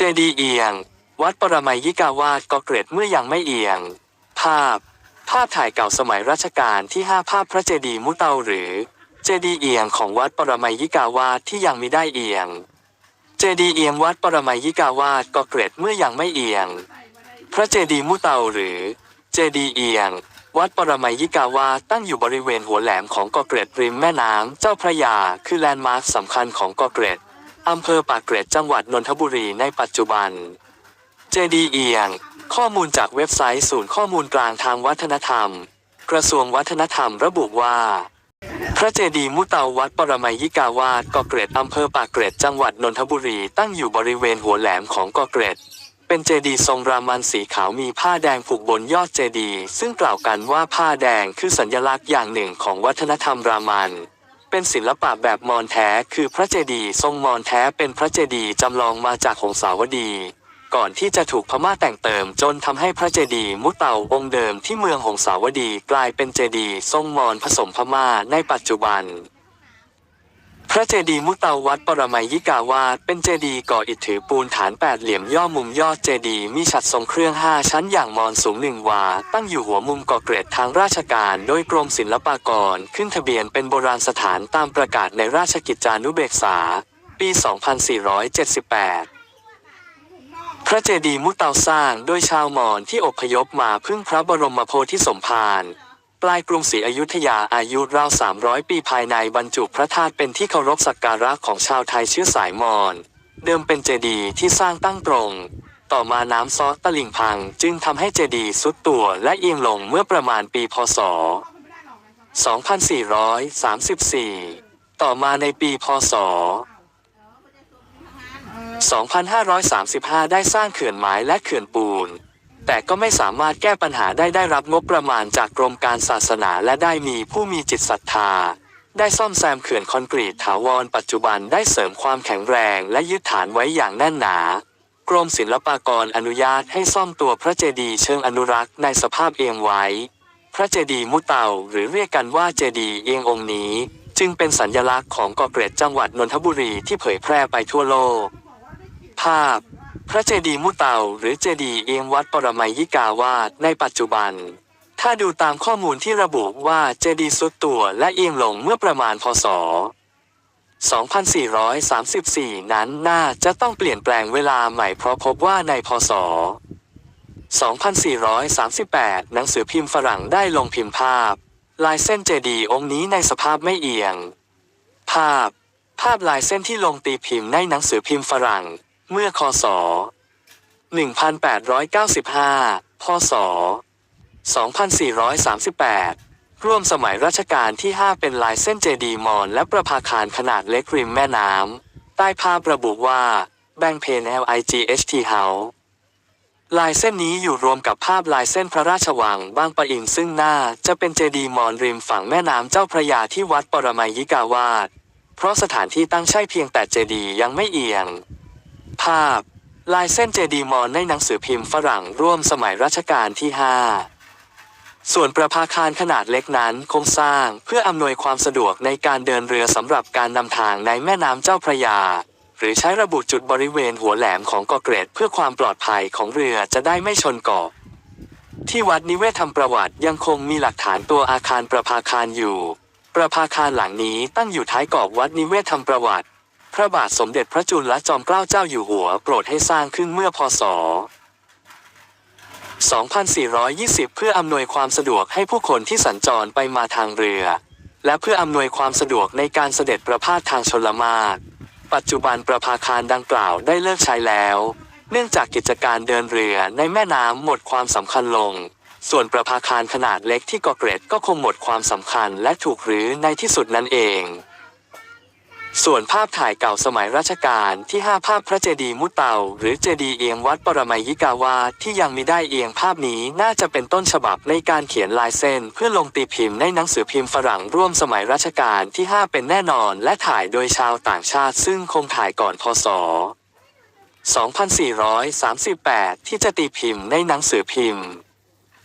เจดีเอียง วัดปรมัยยิกาวาสก็เกรดเมื่อยังไม่เอียง ภาพ ภาพถ่ายเก่าสมัยรัชกาลที่ 5 ภาพพระเจดีย์มุเตาหรือ เจดีเอียงของวัดปรมัยยิกาวาสที่ยังมิได้เอียง เจดีเอียงวัดปรมัยยิกาวาสก็เกรดเมื่อยังไม่เอียง พระเจดีย์มุเตาหรือ เจดีเอียง วัดปรมัยยิกาวาสตั้งอยู่บริเวณหัวแหลมของกาะเกรดริมแม่น้ำเจ้าพระยา คือแลนด์มาร์คสำคัญของกาะเกรด อำเภอปากเกร็ดจังหวัดนนทบุรีในปัจจุบัน เจดีเอียง ข้อมูลจากเว็บไซต์ศูนย์ข้อมูลกลางทางวัฒนธรรม กระทรวงวัฒนธรรมระบุว่า พระเจดีย์มุเตาวัดปรมัยยิกาวาสเกาะเกร็ดอำเภอปากเกร็ดจังหวัดนนทบุรีตั้งอยู่บริเวณหัวแหลมของกาะเกร็ดเป็นเจดีย์ทรงรามันสีขาวมีผ้าแดงผูกบนยอดเจดีย์ซึ่งกล่าวกันว่าผ้าแดงคือสัญลักษณ์อย่างหนึ่งของวัฒนธรรมรามัน เป็นศิลปะแบบมอญแท้ คือพระเจดีย์ทรงมอญแท้เป็นพระเจดีย์จำลองมาจากหงสาวดี ก่อนที่จะถูกพม่าแต่งเติมจนทำให้พระเจดีย์มุเตาองค์เดิมที่เมืองหงสาวดีกลายเป็นเจดีย์ทรงมอญผสมพม่าในปัจจุบัน พระเจดีย์มุตาวัดปรมัยยิกาวาสเป็นเจดีย์ก่ออิฐถือปูนฐานแปดเหลี่ยมย่อมุมยอดเจดีย์มีฉัตรทรงเครื่องห้าชั้นอย่างมอนสูงหนึ่งวา ตั้งอยู่หัวมุมกาะเกรดทางราชการ โดยกรมศิลปากร ขึ้นทะเบียนเป็นโบราณสถานตามประกาศในราชกิจจานุเบกษา ปี 2478พระเจดีย์มุเตาสร้างโดยชาวมอญที่อพยพมาพึ่งพระบรมโพธิสมภาร ปลายกรุงศรีอยุธยาอายุราว 300 ปีภายในบรรจุพระธาตุเป็นที่เคารพสักการะของชาวไทยเชื้อสายมอญ เดิมเป็นเจดีย์ที่สร้างตั้งตรง ต่อมาน้ำซอสตลิ่งพังจึงทำให้เจดีย์สุดตัวและเอียงลงเมื่อประมาณปีพศ 2434 ต่อมาในปีพศ 2535 ได้สร้างเขื่อนไม้และเขื่อนปูน แต่ก็ไม่สามารถแก้ปัญหาได้ได้รับงบประมาณจากกรมการศาสนาและได้มีผู้มีจิตศรัทธา ได้ซ่อมแซมเขื่อนคอนกรีตถาวรปัจจุบันได้เสริมความแข็งแรงและยึดฐานไว้อย่างแน่นหนากรมศิลปากรอนุญาตให้ซ่อมตัวพระเจดีย์เชิงอนุรักษ์ในสภาพเอียงไว้ พระเจดีย์มุเตาหรือเรียกกันว่าเจดีย์เอียงองค์นี้ จึงเป็นสัญลักษณ์ของเกาะเกร็ดจังหวัดนนทบุรีที่เผยแพร่ไปทั่วโลก ภาพ พระเจดีย์มุเตาหรือเจดีย์เอียงวัดปรมัยยิกาวาสในปัจจุบัน ถ้าดูตามข้อมูลที่ระบุว่าเจดีย์สุดตัวและเอียงลงเมื่อประมาณพศ 2434 นั้นน่าจะต้องเปลี่ยนแปลงเวลาใหม่เพราะพบว่าในพศ 2438 หนังสือพิมพ์ฝรั่งได้ลงพิมพ์ภาพ ลายเส้นเจดีย์องค์นี้ในสภาพไม่เอียง ภาพ ภาพลายเส้นที่ลงตีพิมพ์ในหนังสือพิมพ์ฝรั่ง เมื่อคศ 1895 พศ 2438 ร่วมสมัยรัชกาลที่ 5 เป็นลายเส้นเจดีมอญและประภาคารขนาดเล็กริมแม่น้ำ ใต้ภาพระบุว่าแบงเพน LIGHT House ลายเส้นนี้อยู่รวมกับภาพลายเส้นพระราชวังบางปะอินซึ่งหน้าจะเป็นเจดีย์มอญริมฝั่งแม่น้ำเจ้าพระยาที่วัดปรมัยยิกาวาสเพราะสถานที่ตั้งใช่เพียงแต่เจดีย์ยังไม่เอียง ภาพ ลายเส้นเจดีมอญในหนังสือพิมพ์ฝรั่งร่วมสมัยรัชกาลที่ 5 ส่วนประภาคารขนาดเล็กนั้นคงสร้างเพื่ออำนวยความสะดวกในการเดินเรือสำหรับการนำทางในแม่น้ำเจ้าพระยา หรือใช้ระบุจุดบริเวณหัวแหลมของเกาะเกรดเพื่อความปลอดภัยของเรือจะได้ไม่ชนเกาะที่วัดนิเวศธรรมประวัติยังคงมีหลักฐานตัวอาคารประภาคารอยู่ ประภาคารหลังนี้ตั้งอยู่ท้ายกรอบวัดนิเวศธรรมประวัติ ระบาทสมเด็จพระจุลจอมเกล้าเจ้าอยู่หัวโปรดให้สร้างขึ้นเมื่อพศ 2420 เพื่ออำนวยความสะดวกให้ผู้คนที่สัญจรไปมาทางเรือ และเพื่ออำนวยความสะดวกในการเสด็จประพาสทางชลมารปัจจุบันประภาคารดังกล่าวได้เลิกใช้แล้ว เนื่องจากกิจการเดินเรือในแม่น้ำหมดความสำคัญลง ส่วนประภาคารขนาดเล็กที่กาะเกรดก็คงหมดความสำคัญและถูกรื้อในที่สุดนั่นเอง ส่วนภาพถ่ายเก่าสมัยรัชกาลที่ 5 ภาพพระเจดีย์มุตเตา หรือเจดีย์เอียงวัดปรมัยยิกาวาที่ยังมีได้เอียงภาพนี้น่าจะเป็นต้นฉบับในการเขียนลายเส้น เพื่อลงตีพิมพ์ในหนังสือพิมพ์ฝรั่งร่วมสมัยรัชกาลที่ 5 เป็นแน่นอน และถ่ายโดยชาวต่างชาติ ซึ่งคงถ่ายก่อนพศ 2438 ที่จะตีพิมพ์ในหนังสือพิมพ์